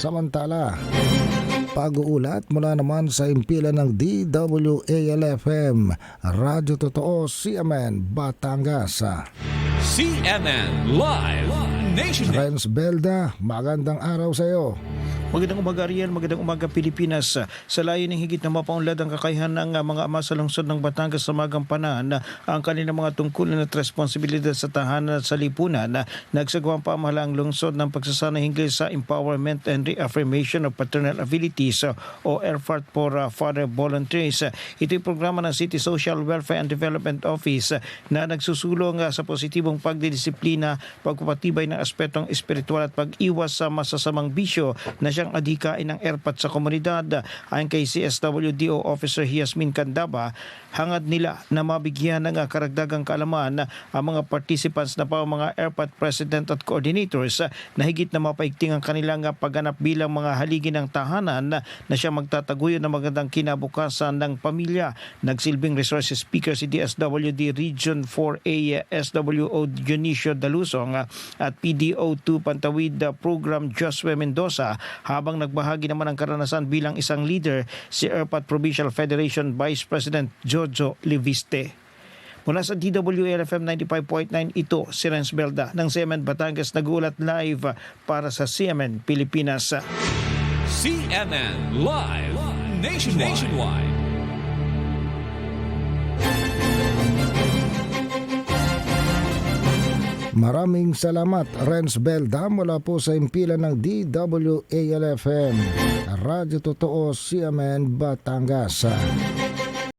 Samantala, pag-uulat mula naman sa impilan ng DWALFM, Radyo Totoo, CMN, Batangas. CNN Live Nation. Renz Belda, magandang araw sa iyo. Magandang umaga Ariel, magandang umaga Pilipinas. Sa layo ng higit na mapaunlad ang kakayahan ng mga ama sa lungsod ng Batangas sa magampanan na ang kanilang mga tungkulin at responsibilidad sa tahanan at sa lipunan na nagsagawang pamahalang lungsod ng pagsasana hinggil sa empowerment and reaffirmation of paternal abilities o ERFAT for Father Volunteers. Ito'y programa ng City Social Welfare and Development Office na nagsusulong uh, sa positibong pagdidisiplina, pagpapatibay ng aspetong espiritual at pag-iwas sa masasamang bisyo na siyang adhikain ng ERPAT sa komunidad. Ayon kay CSWDO Officer Yasmin Candaba, hangad nila na mabigyan ng karagdagang kaalaman ang mga participants na pa mga ERPAT President at Coordinators na higit na mapaigting ang kanilang pagganap bilang mga haligi ng tahanan na siya magtataguyo ng magandang kinabukasan ng pamilya. Nagsilbing resource speaker si DSWD Region 4A SWO Dionisio Dalusong at PDO2 Pantawid Program Josue Mendoza habang nagbahagi naman ng karanasan bilang isang leader si ERPAT Provincial Federation Vice President Jojo Liviste. Mula sa DWLFM 95.9 ito si Renz Belda ng CMN Batangas nag-uulat live para sa CMN Pilipinas. CNN Live Nation. Nationwide. Maraming salamat Renz Belda mula po sa impilan ng DWALFM, Radyo Totoo, CMN, Batangas.